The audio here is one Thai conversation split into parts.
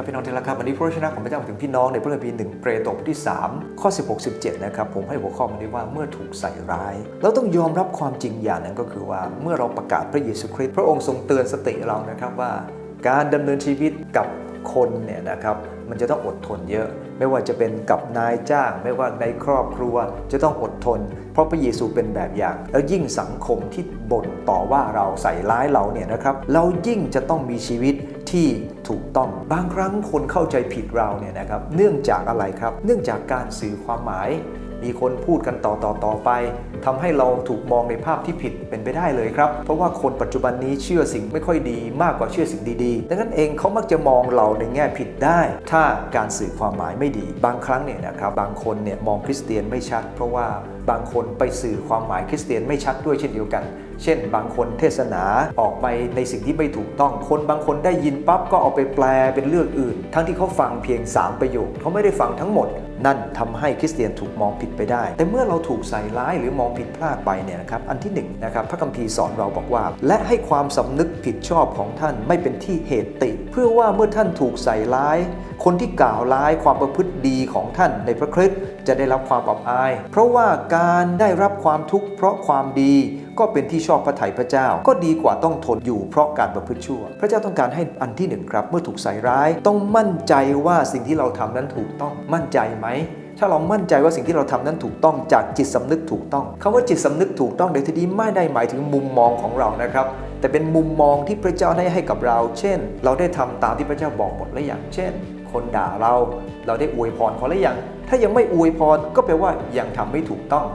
ครับพี่น้องที่รักครับวันนี้พระวจนะของพระเจ้ามาถึงพี่น้องในพระคัมภีร์หนึ่งเปโตรบทที่ 3 ข้อ 16 17 นะครับผมให้หัวข้อมันนี้ว่าเมื่อถูกใส่ร้าย เราต้องยอมรับความจริงอย่างนั้นก็คือว่าเมื่อเราประกาศพระเยซูคริสต์พระองค์ทรงเตือนสติเรานะครับว่า การดำเนินชีวิตกับคนเนี่ยนะครับมันจะต้องอดทนเยอะ ไม่ว่าจะเป็นกับนายจ้าง ไม่ว่าในครอบครัวจะต้องอดทน เพราะพระเยซูเป็นแบบอย่าง แล้วยิ่งสังคมที่บ่นต่อว่าเราใส่ร้ายเราเนี่ยนะครับ เรายิ่งจะต้องมีชีวิต ที่ถูกต้องบางครั้งคนเข้าใจผิดเราเนี่ยนะครับเนื่องจากอะไรครับ เนื่องจากการสื่อความหมาย มีคนพูดกันต่อต่อต่อไปทำให้เราถูกมองในภาพที่ผิดเป็นไปได้เลยครับ เพราะว่าคนปัจจุบันนี้เชื่อสิ่งไม่ค่อยดี มากกว่าเชื่อสิ่งดีๆดังนั้นเองเขามักจะมองเราในแง่ผิดได้ ถ้าการสื่อความหมายไม่ดี บางครั้งเนี่ยนะครับบางคนเนี่ยมองคริสเตียนไม่ชัด เพราะว่าบางคนไปสื่อความหมายคริสเตียนไม่ชัดด้วยเช่นเดียวกัน เช่น บางคนเทศนาออกไปในสิ่งที่ไม่ถูกต้อง คนบางคนได้ยินปั๊บก็เอาไปแปลเป็นเรื่องอื่น ทั้งที่เขาฟังเพียง 3 ประโยคเขาไม่ได้ฟังทั้งหมด นั่นทำให้คริสเตียนถูกมองผิดไปได้ แต่เมื่อเราถูกใส่ร้ายหรือมองผิดพลาดไปเนี่ยนะครับ อันที่หนึ่งนะครับพระคัมภีร์สอนเราบอกว่า และให้ความสำนึกผิดชอบของท่านไม่เป็นที่เหตุติ เพื่อว่าเมื่อท่านถูกใส่ร้าย คนที่กล่าวร้ายความประพฤติดีของท่านในพระคริสต์จะได้รับความอับอาย เพราะว่าการได้รับความทุกข์เพราะความดีก็เป็นที่ชอบพระทัยพระเจ้า ก็ดีกว่าต้องทนอยู่เพราะการประพฤติชั่ว พระเจ้าต้องการให้อันที่หนึ่งครับ เมื่อถูกใส่ร้าย ต้องมั่นใจว่าสิ่งที่เราทำนั้นถูกต้องมั่นใจไหมถ้าเรามั่นใจว่าสิ่งที่เราทำนั้นถูกต้องจากจิตสำนึกถูกต้องคำว่าจิตสำนึกถูกต้องในที่นี้ไม่ได้หมายถึงมุมมองของเรานะครับ แต่เป็นมุมมองที่พระเจ้าได้ให้กับเรา เช่น เราได้ทำตามที่พระเจ้าบอกหมดแล้วอย่างเช่น คนด่าเราเราได้อวยพรเขาแล้วอย่างถ้ายังไม่อวยพรก็แปลว่ายังทำไม่ถูกต้อง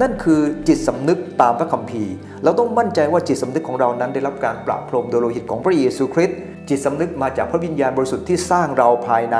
นั่นคือจิตสำนึกตามพระคัมภีร์ เราต้องมั่นใจว่าจิตสำนึกของเรานั้นได้รับการปราบพรมโดยโลหิตของพระเยซูคริสต์ จิตสำนึกมาจากพระวิญญาณบริสุทธิ์ที่สร้างเราภายใน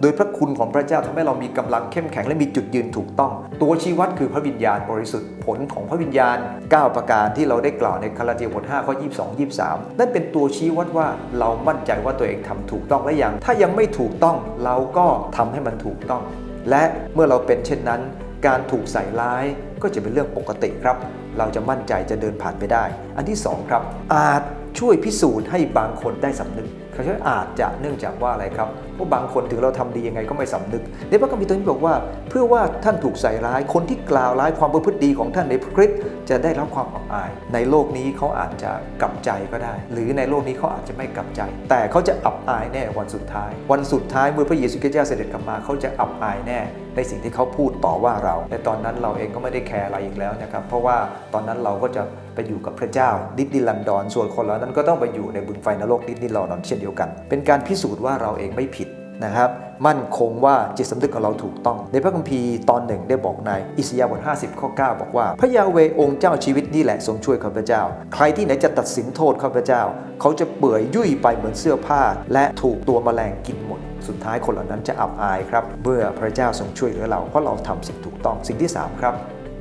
โดยพระคุณของพระเจ้าทำให้เรามีกำลังเข้มแข็งและมีจุดยืนถูกต้อง ตัวชี้วัดคือพระวิญญาณบริสุทธิ์ผลของพระวิญญาณ 9 ประการที่เราได้กล่าวในคาลาเทียบท5ข้อ22 23 นั่นเป็นตัวชี้วัดว่าเรามั่นใจว่าตัวเองทำถูกต้องและยัง ถ้ายังไม่ถูกต้องเราก็ทำให้มันถูกต้อง และเมื่อเราเป็นเช่นนั้น การถูกใส่ร้ายก็จะเป็นเรื่องปกติครับ เราจะมั่นใจจะเดินผ่านไปได้ อันที่สองครับอาจ ช่วยพิสูจน์ให้บางคนได้สำนึกเขาใช้อาจจะเนื่องจากว่าอะไรครับเพราะบางคนถึงเราทำดียังไงก็ไม่สำนึกในพระคัมภีร์ตรงนี้บอกว่า เพื่อว่าท่านถูกใส่ร้ายคนที่กล่าวร้ายความประพฤติดีของท่านในพระคริสต์จะได้รับความอับอาย ในโลกนี้เขาอาจจะกลับใจก็ได้ หรือในโลกนี้เขาอาจจะไม่กลับใจ แต่เขาจะอับอายแน่วันสุดท้าย วันสุดท้ายเมื่อพระเยซูคริสต์เจ้าเสด็จกลับมาเขาจะอับอายแน่ในสิ่งที่เขาพูดต่อว่าเราแต่ตอนนั้นเราเองก็ไม่ได้แคร์อะไรอีกแล้วนะครับเพราะว่าตอนนั้นเราก็จะไปอยู่กับพระเจ้าดิสนีย์ลันดอนส่วนคนเหล่านั้นก็ต้องไปอยู่ในบึงไฟนรกดิสนีย์ลอนดอนเช่นเดียวกัน เป็นการพิสูจน์ว่าเราเองไม่ผิด นะครับมั่นคงว่าจิตสำนึกของเราถูกต้อง ในพระคัมภีร์ตอนหนึ่งได้บอกในอิสยาห์บท50ข้อ9บอกว่า พระยาเวองค์เจ้าชีวิตนี่แหละทรงช่วยข้าพเจ้า ใครที่ไหนจะตัดสินโทษข้าพเจ้า เขาจะเปื่อยยุ่ยไปเหมือนเสื้อผ้า และถูกตัวแมลงกินหมด สุดท้ายคนเหล่านั้นจะอับอายครับเมื่อพระเจ้าทรงช่วยเหลือเราเพราะเราทำสิ่งถูกต้องสิ่งที่สามครับ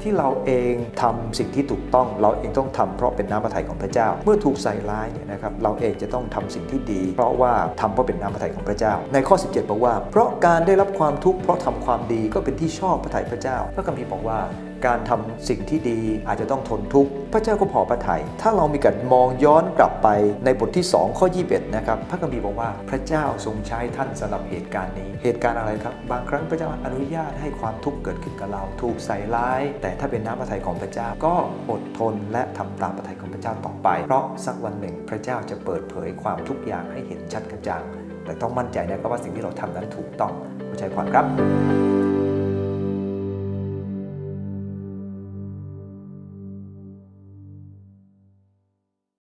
ที่เราเองทำสิ่งที่ถูกต้อง เราเองต้องทำเพราะเป็นน้ำพระทัยของพระเจ้า เมื่อถูกใส่ร้ายเนี่ยนะครับเราเองจะต้องทำสิ่งที่ดี เพราะว่าทำเพราะเป็นน้ำพระทัยของพระเจ้า ในข้อ 17 บอกว่า เพราะการได้รับความทุกข์เพราะทำความดีก็เป็นที่ชอบพระทัยพระเจ้าพระคัมภีร์บอกว่า การทำสิ่งที่ดีอาจจะต้องทนทุกข์พระเจ้าก็พอพระทยัยถ้าเรามีการมองย้อนกลับไปในบทที่ 2 ข้อ 21 นะครับ พระคัมภีร์บอกว่าพระเจ้าทรงใช้ท่านสำหรับเหตุการณ์นี้ เหตุการณ์อะไรครับ บางครั้งพระเจ้าอนุญาตให้ความทุกข์เกิดขึ้นกับเรา ถูกใส่ร้าย แต่ถ้าเป็นน้ำพระทัยของพระเจ้าก็อดทนและทำตามพระทัยของพระเจ้าต่อไป เพราะสักวันหนึ่งพระเจ้าจะเปิดเผยความทุกอย่างให้เห็นชัดกระจ่างแต่ต้องมั่นใจนะครับว่าสิ่งที่เราทำนั้นถูกต้องข้าใจความครับ